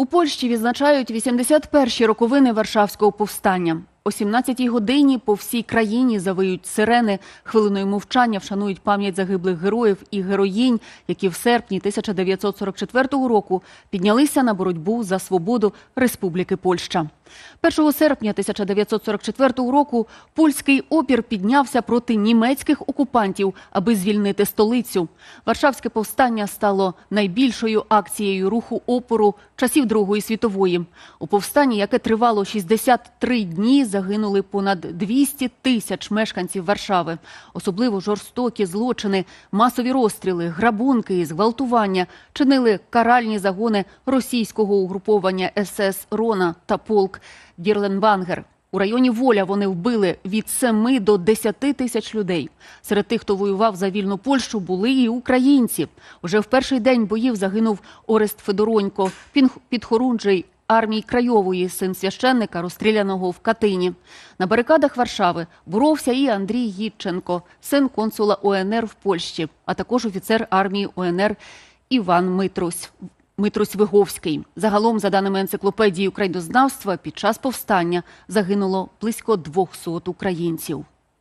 У Польщі відзначають 81-ші роковини Варшавського повстання. О 17-й годині по всій країні завиють сирени. Хвилиною мовчання вшанують пам'ять загиблих героїв і героїнь, які в серпні 1944 року піднялися на боротьбу за свободу Республіки Польща. 1 серпня 1944 року польський опір піднявся проти німецьких окупантів, аби звільнити столицю. Варшавське повстання стало найбільшою акцією руху опору часів Другої світової. У повстанні, яке тривало 63 дні, загинули понад 200 тисяч мешканців Варшави. Особливо жорстокі злочини, масові розстріли, грабунки і зґвалтування чинили каральні загони російського угруповання СС Рона та полк Дірленбангер. У районі Воля вони вбили від 7 до 10 тисяч людей. Серед тих, хто воював за вільну Польщу, були і українці. Уже в перший день боїв загинув Орест Федоронько, підхорунжий армії Крайової, син священника, розстріляного в Катині. На барикадах Варшави боровся і Андрій Гідченко, син консула УНР в Польщі, а також офіцер армії УНР Іван Митрусь. Митрусь Свиговський. Загалом, за даними енциклопедії українознавства, під час повстання загинуло близько 200 українців.